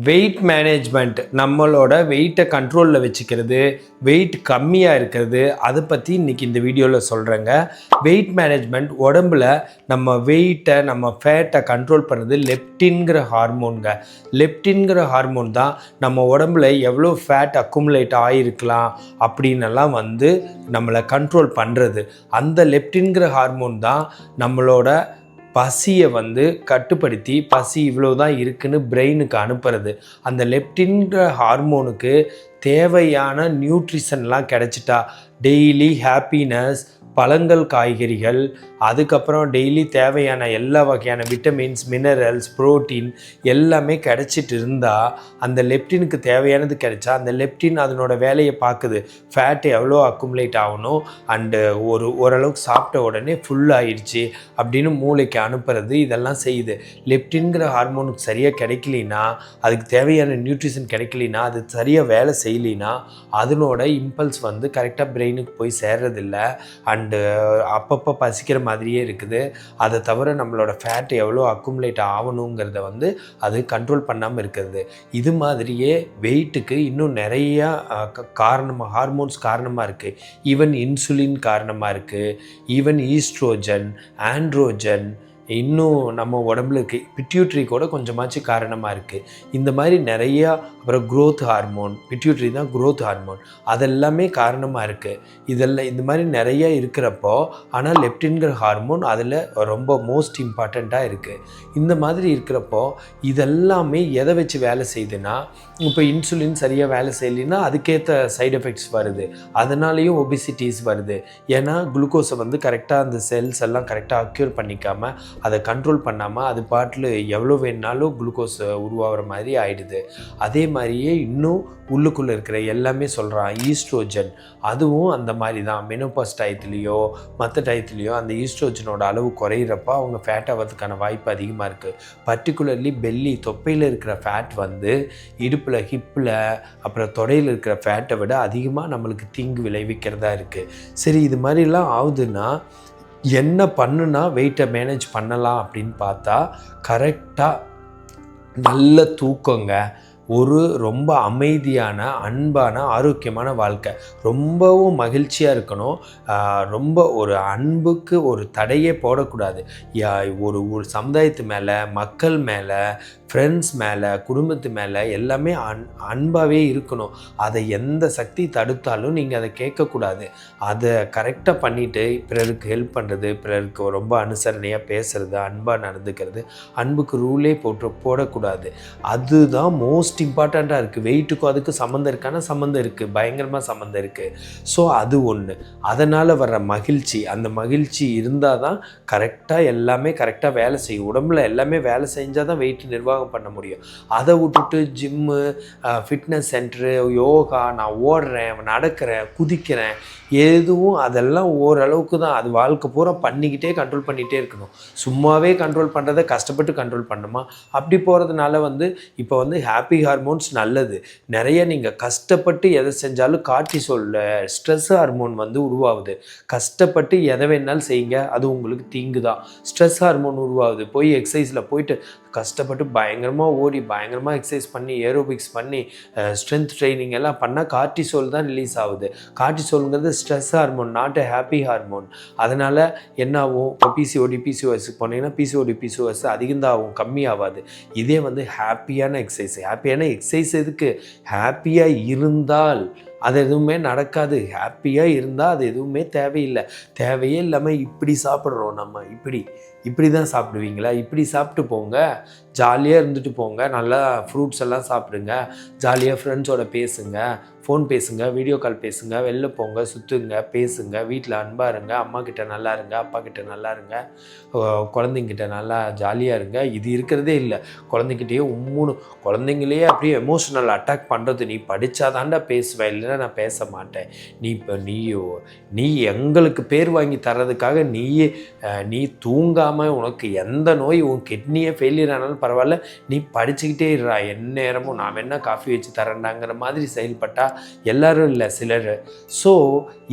Wait management நம்மளோட வெயிட்டை கண்ட்ரோலில் வச்சுக்கிறது வெயிட் கம்மியாக இருக்கிறது அதை பற்றி இன்றைக்கி இந்த வீடியோவில் சொல்கிறேங்க வெயிட் மேனேஜ்மெண்ட் உடம்புல நம்ம வெயிட்டை நம்ம ஃபேட்டை கண்ட்ரோல் பண்ணுறது லெப்டின்கிற ஹார்மோனுங்க லெப்டின்கிற ஹார்மோன் தான் நம்ம உடம்புல எவ்வளோ ஃபேட் அக்குமுலேட் ஆகிருக்கலாம் அப்படின்னெல்லாம் வந்து நம்மளை கண்ட்ரோல் பண்ணுறது அந்த லெப்டின்கிற ஹார்மோன் தான் நம்மளோட பசியை வந்து கட்டுப்படுத்தி பசி இவ்வளோ தான் இருக்குன்னு பிரெயினுக்கு அனுப்புறது. அந்த லெப்டின்கிற ஹார்மோனுக்கு தேவையான நியூட்ரிஷன்லாம் கிடச்சிட்டா டெய்லி ஹாப்பினஸ் பழங்கள் காய்கறிகள் அதுக்கப்புறம் டெய்லி தேவையான எல்லா வகையான விட்டமின்ஸ் மினரல்ஸ் புரோட்டீன் எல்லாமே கிடைச்சிட்டு இருந்தால் அந்த லெப்டினுக்கு தேவையானது கிடைச்சா அந்த லெப்டின் அதனோட வேலையை பார்க்குது. ஃபேட் எவ்வளோ அக்குமுலேட் ஆகணும்? அண்டு ஒரு ஓரளவுக்கு சாப்பிட்ட உடனே ஃபுல் ஆயிடுச்சு அப்படின்னு மூளைக்கு அனுப்புறது இதெல்லாம் செய்யுது. லெப்டின்கிற ஹார்மோனுக்கு சரியாக கிடைக்கலினா அதுக்கு தேவையான நியூட்ரிஷன் கிடைக்கலினா அது சரியாக வேலை செய்யலினா அதனோட இம்பல்ஸ் வந்து கரெக்டாக பிரெயினுக்கு போய் சேர்றதில்ல. அண்ட் அண்டு அப்பப்போ பசிக்கிற மாதிரியே இருக்குது. அதை தவிர நம்மளோட ஃபேட் எவ்வளோ அக்குமுலேட் ஆகணுங்கிறத வந்து அது கண்ட்ரோல் பண்ணாமல் இருக்கிறது. இது மாதிரியே வெயிட்டுக்கு இன்னும் நிறையா காரணமாக ஹார்மோன்ஸ் காரணமாக இருக்குது ஈவன் இன்சுலின் காரணமாக இருக்குது ஈவன் ஈஸ்ட்ரோஜன் ஆண்ட்ரோஜன் இன்னும் நம்ம உடம்புல இருக்கு பிட்யூட்ரி கூட கொஞ்சமாச்சும் காரணமாக இருக்குது இந்த மாதிரி நிறையா அப்புறம் குரோத் ஹார்மோன் பிட்யூட்ரி தான் குரோத் ஹார்மோன் அதெல்லாமே காரணமாக இருக்குது இதெல்லாம் இந்த மாதிரி நிறையா இருக்கிறப்போ ஆனால் லெப்டின்கிற ஹார்மோன் அதில் ரொம்ப மோஸ்ட் இம்பார்ட்டண்ட்டாக இருக்குது இந்த மாதிரி இருக்கிறப்போ இதெல்லாமே எதை வச்சு வேலை செய்யுதுன்னா இப்போ இன்சுலின் சரியாக வேலை செய்யலைன்னா அதுக்கேற்ற சைடு எஃபெக்ட்ஸ் வருது. அதனாலேயும் ஒபிசிட்டிஸ் வருது. ஏன்னா குளுக்கோஸை வந்து கரெக்டாக அந்த செல்ஸ் எல்லாம் கரெக்டாக அக்யூர் பண்ணிக்காமல் அதை கண்ட்ரோல் பண்ணாமல் அது பாட்டில் எவ்வளோ வேணுனாலும் குளுக்கோஸ் உருவாகிற மாதிரி ஆயிடுது. அதே மாதிரியே இன்னும் உள்ளுக்குள்ளே இருக்கிற எல்லாமே சொல்கிறான் ஈஸ்ட்ரோஜன் அதுவும் அந்த மாதிரி தான் மெனோபாஸ் டயத்துலேயோ மற்ற டயத்துலேயோ அந்த ஈஸ்ட்ரோஜனோட அளவு குறையிறப்ப அவங்க ஃபேட் ஆகிறதுக்கான வாய்ப்பு அதிகமாக இருக்குது பர்டிகுலர்லி பெல்லி தொப்பையில் இருக்கிற ஃபேட் வந்து இடுப்பில் ஹிப்பில் அப்புறம் தொடையில் இருக்கிற ஃபேட்டை விட அதிகமாக நம்மளுக்கு தீங்கு விளைவிக்கிறதா இருக்குது சரி இது மாதிரிலாம் ஆகுதுன்னா என்ன பண்ணுனா வெயிட்டை மேனேஜ் பண்ணலாம் அப்படின்னு பார்த்தா கரெக்டாக நல்ல தூக்கங்க. ஒரு ரொம்ப அமைதியான அன்பான ஆரோக்கியமான வாழ்க்கை. ரொம்பவும் மகிழ்ச்சியாக இருக்கணும். ரொம்ப ஒரு அன்புக்கு ஒரு தடையே போடக்கூடாது. யா- ஒரு ஒரு சமுதாயத்து மேலே மக்கள் மேலே ஃப்ரெண்ட்ஸ் மேலே குடும்பத்து மேலே எல்லாமே அன் அன்பாகவே இருக்கணும். அதை எந்த சக்தி தடுத்தாலும் நீங்கள் அதை கேட்கக்கூடாது. அதை கரெக்டாக பண்ணிவிட்டு பிறருக்கு ஹெல்ப் பண்ணுறது பிறருக்கு ரொம்ப அனுசரணையாக பேசுகிறது அன்பாக நடந்துக்கிறது அன்புக்கு ரூலே போட்டு போடக்கூடாது. அதுதான் மோஸ்ட் இம்பார்ட்டண்ட்டாக இருக்குது வெயிட்டுக்கும் அதுக்கு சம்மந்தம் இருக்கான சம்மந்தம் இருக்குது பயங்கரமாக சம்மந்தம் இருக்குது ஸோ அது ஒன்று அதனால் வர்ற மகிழ்ச்சி அந்த மகிழ்ச்சி இருந்தால் தான் கரெக்டாக எல்லாமே கரெக்டாக வேலை செய்யும். உடம்புல எல்லாமே வேலை செஞ்சால் தான் வெயிட் நிர்வாகம் பண்ண முடியும். அதை விட்டுட்டு ஜிம்மு ஃபிட்னஸ் சென்டரு யோகா நான் ஓடுறேன் நடக்கிறேன் குதிக்கிறேன் எதுவும் அதெல்லாம் ஓரளவுக்கு தான். அது வாழ்க்கை பூரா பண்ணிக்கிட்டே கண்ட்ரோல் பண்ணிகிட்டே இருக்கணும். சும்மாவே கண்ட்ரோல் பண்ணுறதை கஷ்டப்பட்டு கண்ட்ரோல் பண்ணுமா? அப்படி போகிறதுனால வந்து இப்போ வந்து ஹாப்பி ஹார்மோன்ஸ் நல்லது. நிறைய நீங்கள் கஷ்டப்பட்டு எதை செஞ்சாலும் கார்டிசோல் ஸ்ட்ரெஸ் ஹார்மோன் வந்து உருவாகுது. கஷ்டப்பட்டு எதை வேணாலும் செய்யுங்க. அது உங்களுக்கு தீங்கு தான் ஸ்ட்ரெஸ் ஹார்மோன் உருவாகுது. போய் எக்ஸசைஸில் போயிட்டு கஷ்டப்பட்டு பய பயங்கரமாக ஓடி பயங்கரமாக எக்ஸசைஸ் பண்ணி ஏரோபிக்ஸ் பண்ணி ஸ்ட்ரென்த் ட்ரைனிங் எல்லாம் பண்ணால் கார்டிசோல் தான் ரிலீஸ் ஆகுது. கார்டிசோலுங்கிறது stress hormone not a happy hormone அதனால் என்ன ஆகும்? இப்போ பிசிஓடி பிசிஓஎஸ்க்கு போனீங்கன்னா பிசிஓடி பிசிஓஎஸ் அதிகம் தான் ஆகும் ஆகாது இதே வந்து ஹாப்பியான எக்ஸசைஸ் ஹாப்பியான எக்ஸசைஸ் எதுக்கு? ஹாப்பியாக இருந்தால் அது எதுவுமே நடக்காது. ஹாப்பியாக இருந்தால் அது எதுவுமே தேவையில்லை. தேவையே இல்லாமல் இப்படி சாப்பிட்றோம் நம்ம. இப்படி இப்படி தான் சாப்பிடுவீங்களா? இப்படி சாப்பிட்டு போங்க. ஜாலியாக இருந்துட்டு போங்க. நல்லா ஃப்ரூட்ஸ் எல்லாம் சாப்பிடுங்க. ஜாலியாக ஃப்ரெண்ட்ஸோட பேசுங்க. ஃபோன் பேசுங்க வீடியோ கால் பேசுங்க வெளில போங்க சுற்றுங்க பேசுங்க வீட்டில் அன்பாக இருங்க அம்மா கிட்ட நல்லா இருங்க அப்பா கிட்ட நல்லா இருங்க குழந்தைங்கிட்ட நல்லா ஜாலியாக இருங்க. இது இருக்கிறதே இல்லை. குழந்தைங்கிட்டயே உம்முன்னு குழந்தைங்களையே அப்படியே எமோஷனல் அட்டாக் பண்ணுறது நீ படித்தாதாண்டா பேசுவேன் இல்லைன்னா நான் பேச மாட்டேன். நீ இப்போ நீயோ நீ எங்களுக்கு பேர் வாங்கி தர்றதுக்காக நீயே நீ தூங்காமல் உனக்கு எந்த நோய் உன் கிட்னியே ஃபெயிலியர் ஆனாலும் பரவாயில்ல நீ படிச்சுக்கிட்டே இருடா. எந்நேரமும் நான் என்ன காஃபி வச்சு தரேன்டாங்கிற மாதிரி செயல்பட்டால் எல்லாரும் இல்லை சிலர். ஸோ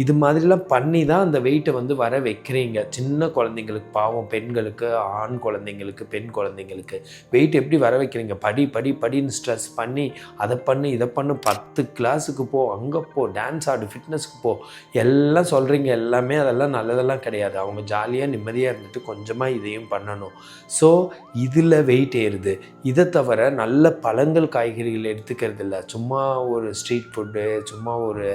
இது மாதிரிலாம் பண்ணி தான் அந்த வெயிட்டை வந்து வர வைக்கிறீங்க. சின்ன குழந்தைங்களுக்கு பாவம் பெண்களுக்கு ஆண் குழந்தைங்களுக்கு பெண் குழந்தைங்களுக்கு. வெயிட் எப்படி வர வைக்கிறீங்க? படி படி படின்னு ஸ்ட்ரெஸ் பண்ணி அதை பண்ணு இதை பண்ணு பத்து கிளாஸுக்கு போ அங்கே போ டான்ஸ் ஆடு ஃபிட்னஸ்க்கு போ. எல்லாம் சொல்கிறீங்க எல்லாமே அதெல்லாம் நல்லதெல்லாம் கிடையாது. அவங்க ஜாலியாக நிம்மதியாக இருந்துட்டு கொஞ்சமாக இதையும் பண்ணணும். ஸோ இதில் வெயிட் ஏறுது. இதை தவிர நல்ல பழங்கள் காய்கறிகள் எடுத்துக்கிறது இல்லை. சும்மா ஒரு ஸ்ட்ரீட் ஃபுட்டு சும்மா ஒரு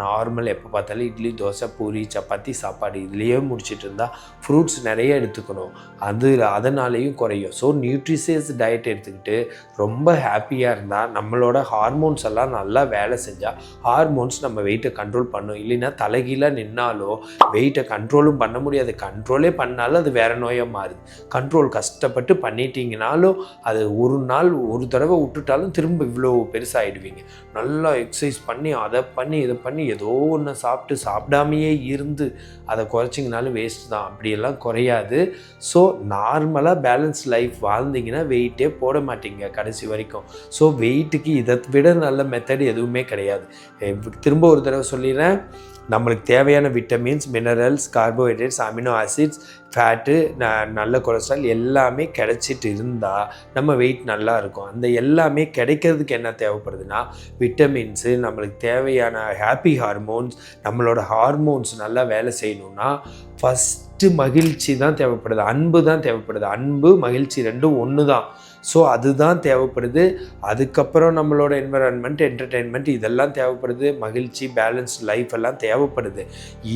நார்மல் எப்போ பார்த்தாலும் இட்லி தோசை பூரி சப்பாத்தி சாப்பாடு இதுலேயே முடிச்சிட்டு இருந்தால் ஃப்ரூட்ஸ் நிறைய எடுத்துக்கணும். அது அதனாலேயும் குறையும். ஸோ நியூட்ரிசியஸ் டயட் எடுத்துக்கிட்டு ரொம்ப ஹாப்பியாக இருந்தால் நம்மளோட ஹார்மோன்ஸ் எல்லாம் நல்லா வேலை செஞ்சால் ஹார்மோன்ஸ் நம்ம வெயிட்டை கண்ட்ரோல் பண்ணும். இல்லைன்னா தலைகீழாக நின்னாலோ வெயிட்டை கண்ட்ரோலும் பண்ண முடியாது. கண்ட்ரோலே பண்ணாலும் அது வேற நோயாக மாறுது. கண்ட்ரோல் கஷ்டப்பட்டு பண்ணிட்டீங்கனாலும் அது ஒரு நாள் ஒரு தடவை விட்டுட்டாலும் திரும்ப இவ்வளோ பெருசாகிடுவீங்க நல்லா எக்ஸசைஸ் பண்ணி அதை பண்ணி இதை பண்ணி ஏதோ ஒன்று சாப்பிட்டு சாப்பிடாமையே இருந்து அதை குறைச்சிங்கனாலும் வேஸ்ட் தான். அப்படியெல்லாம் குறையாது. ஸோ நார்மலாக பேலன்ஸ் லைஃப் வாழ்ந்தீங்கன்னா வெயிட்டே போட மாட்டீங்க கடைசி வரைக்கும். ஸோ வெயிட்டுக்கு இதை விட நல்ல மெத்தட் எதுவுமே கிடையாது. திரும்ப ஒரு தடவை சொல்லிடுறேன். நம்மளுக்கு தேவையான vitamins minerals carbohydrates amino acids fat நல்ல கொலஸ்ட்ரால் எல்லாமே கிடைச்சிட்டு இருந்தால் நம்ம வெயிட் நல்லா இருக்கும். அந்த எல்லாமே கிடைக்கிறதுக்கு என்ன தேவைப்படுதுன்னா விட்டமின்ஸு நம்மளுக்கு தேவையான ஹாப்பி ஹார்மோன்ஸ் நம்மளோட ஹார்மோன்ஸ் நல்லா வேலை செய்யணும்னா ஃபஸ்ட்டு மகிழ்ச்சி தான் தேவைப்படுது. அன்பு தான் தேவைப்படுது. அன்பு மகிழ்ச்சி ரெண்டும் ஒன்று தான் ஸோ அதுதான் தேவைப்படுது. அதுக்கப்புறம் நம்மளோட என்வரான்மெண்ட் என்டர்டெயின்மெண்ட் இதெல்லாம் தேவைப்படுது. மகிழ்ச்சி பேலன்ஸ் லைஃப் எல்லாம் தேவைப்படுது.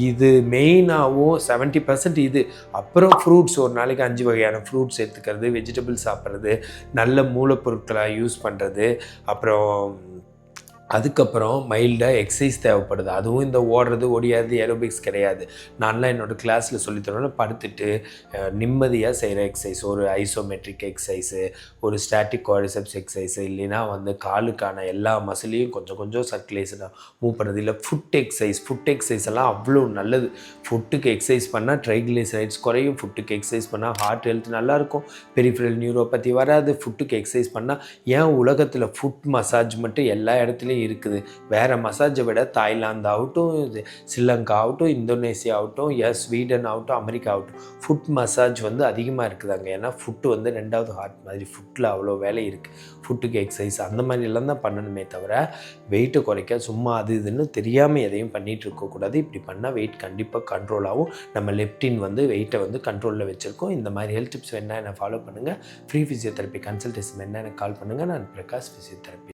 இது மெயினாகவும் செவன்ட்டி பர்சன்ட் இது. அப்புறம் ஃப்ரூட்ஸ் ஒரு நாளைக்கு அஞ்சு வகையான ஃப்ரூட்ஸ் எடுத்துக்கிறது வெஜிடபிள்ஸ் சாப்பிட்றது நல்ல மூலப்பொருட்களாக யூஸ் பண்ணுறது அப்புறம் அதுக்கப்புறம் மைல்டாக எக்ஸசைஸ் தேவைப்படுது. அதுவும் இந்த ஓடுறது ஓடியாது ஏரோபிக்ஸ் கிடையாது. நான்லாம் என்னோடய கிளாஸில் சொல்லித்தரோன்னு படுத்துட்டு நிம்மதியாக செய்கிற எக்ஸசைஸ் ஒரு ஐசோமெட்ரிக் எக்ஸசைஸு ஒரு ஸ்டாட்டிக் குவாரிசெப்ஸ் எக்ஸசைஸு இல்லைன்னா வந்து காலுக்கான எல்லா மசிலையும் கொஞ்சம் கொஞ்சம் சர்க்குலேஷனாக மூவ் பண்ணுறது இல்லை ஃபுட் எக்ஸசைஸ் ஃபுட் எக்ஸசைஸ் எல்லாம் அவ்வளோ நல்லது. ஃபுட்டுக்கு எக்ஸசைஸ் பண்ணால் ட்ரைக்ளிசரைட்ஸ் குறையும். ஃபுட்டுக்கு எக்ஸசைஸ் பண்ணால் ஹார்ட் ஹெல்த் நல்லாயிருக்கும் பெரிஃபரல் நியூரோபதி வராது. ஃபுட்டுக்கு எக்ஸசைஸ் பண்ணால் ஏன் உலகத்தில் ஃபுட் மசாஜ் மட்டும் எல்லா இடத்துலையும் இருக்குது. வேறு மசாஜை விட தாய்லாந்து ஆகட்டும் இது ஸ்ரீலங்கா ஆகட்டும் இந்தோனேசியா ஆகட்டும் எஸ் ஸ்வீடன் ஆகட்டும் அமெரிக்கா ஆகட்டும் ஃபுட் மசாஜ் வந்து அதிகமாக இருக்குது அங்கே. ஏன்னா ஃபுட்டு வந்து ரெண்டாவது ஹார்ட் மாதிரி ஃபுட்டில் அவ்வளோ வேலை இருக்குது ஃபுட்டுக்கு எக்ஸசைஸ் அந்த மாதிரிலாம் தான் பண்ணணுமே தவிர வெயிட்டை குறைக்க சும்மா அது இதுன்னு தெரியாமல் எதையும் பண்ணிகிட்டு இருக்கக்கூடாது இப்படி பண்ணால் வெயிட் கண்டிப்பாக கண்ட்ரோல் ஆகும். நம்ம லெப்டின் வந்து வெயிட்டை வந்து கண்ட்ரோலில் வச்சுருக்கோம். இந்த மாதிரி ஹெல்த் டிப்ஸ் வேணால் என்ன ஃபாலோ பண்ணுங்கள் ஃப்ரீ ஃபிசியோதெரப்பி கன்சல்டேஷன் வேணால் எனக்கு கால் பண்ணுங்கள் நான் பிரகாஷ் ஃபிசியோதெரப்பி